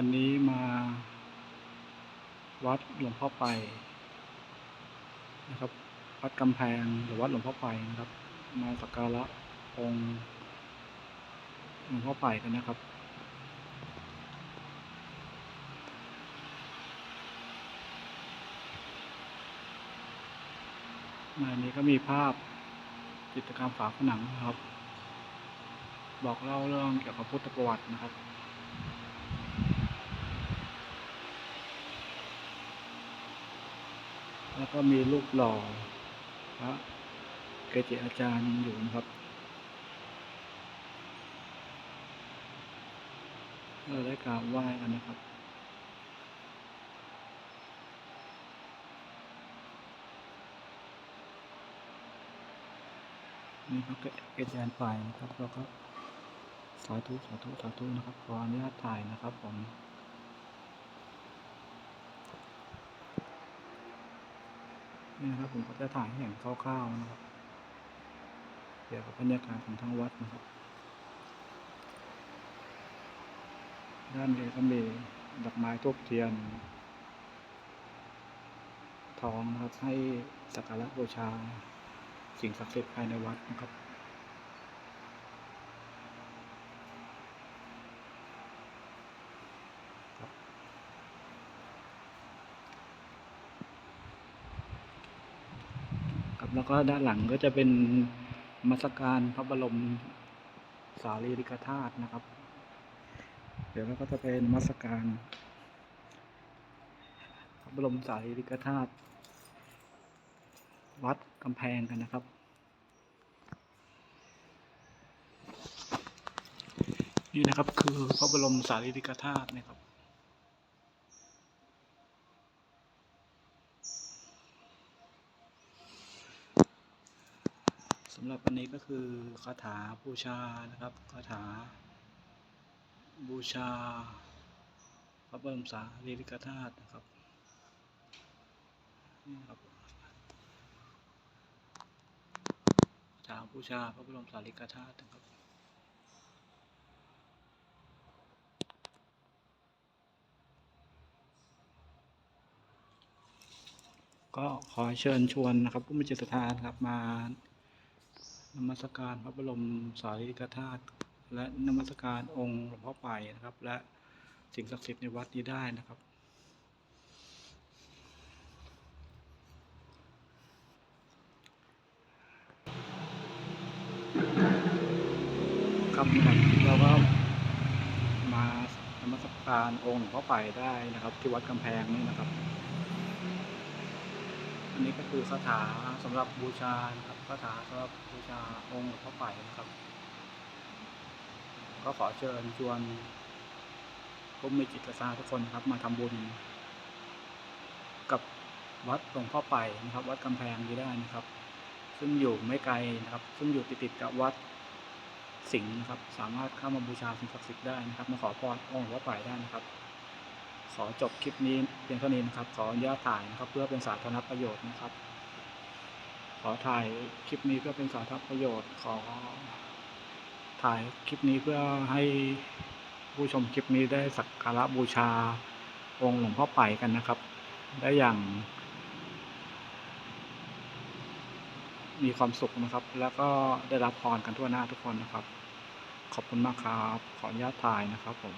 วันนี้มาวัดหลวงพ่อไปนะครับ วัดกำแพงหรือวัดหลวงพ่อไปนะครับ มาสักการะองค์หลวงพ่อไปกันนะครับในนี้ก็มีภาพจิตกรรมฝาผนังนะครับ บอกเล่าเรื่องเกี่ยวกับพุทธประวัตินะครับ แล้วก็มีรูปหล่อพระเกจิอาจารย์อยู่นะครับเราได้กราบไหว้กันนะครับนี่พระเกจิอาจารย์ฝ่ายนะครับแล้วก็สาธุสาธุสาธุนะครับขออนุญาตถ่ายนะครับผม นี่นะครับผมก็จะถ่ายให้เห็นคร่าวๆนะครับเกี่ยวกับบรรยากาศของทางวัดนะครับ ด้านนี้ก็มีดอกไม้ทูบเทียน ทองนะครับให้สักการะบูชา สิ่งศักดิ์สิทธิ์ภายในวัดนะครับ แล้วก็ด้านหลังก็จะเป็นมัสการพระบรมสารีริกธาตุนะครับ เดี๋ยวเราก็จะเป็นมัสการ พระบรมสารีริกธาตุวัดกำแพงกันนะครับนี่นะครับคือพระบรมสารีริกธาตุนะครับ สำหรับวันนี้ก็คือคาถาบูชานะครับคาถา บูชา พระบรมสารีริกธาตุนะครับนี่ครับคาถาบูชาพระบรมสารีริกธาตุนะครับก็ขอเชิญชวนนะครับผู้มีจิตศรัทธาครับมา นมัสการพระบรมสารีริกธาตุและนมัสการองค์หลวงพ่อไปนะครับ และสิ่งศักดิ์สิทธิ์ในวัดนี้ได้นะครับ ครับเราก็มานมัสการองค์หลวงพ่อไปได้นะครับ ที่วัดกำแพงนี่นะครับ อันนี้ก็คือคาถาสำหรับบูชานะครับคาถาสำหรับบูชาองค์หลวงพ่อไปนะครับ ก็ขอเชิญชวนผู้มีจิตศรัทธาทุกคนนะครับ มาทำบุญ กับวัดหลวงพ่อไปนะครับ วัดกำแพงนี้ได้นะครับ ซึ่งอยู่ไม่ไกลนะครับ ซึ่งอยู่ติดๆกับวัดสิงห์นะครับ สามารถเข้ามาบูชาสิ่งศักดิ์สิทธิ์ได้นะครับมาขอพรองค์หลวงพ่อไปได้นะครับ ขอจบคลิปนี้เพียงเท่านี้นะครับ ขออนุญาตถ่ายนะครับ เพื่อเป็นสาธารณประโยชน์นะครับ ขอถ่ายคลิปนี้เพื่อเป็นสาธารณประโยชน์ ขอ ถ่ายคลิปนี้เพื่อให้ผู้ชมคลิปนี้ได้สักการะบูชาองค์หลวงพ่อไปกันนะครับ ได้อย่าง มีความสุขนะครับ แล้วก็ได้รับพรกันทั่วหน้าทุกคนนะครับ ขอบคุณมากครับ ขออนุญาตถ่ายนะครับผม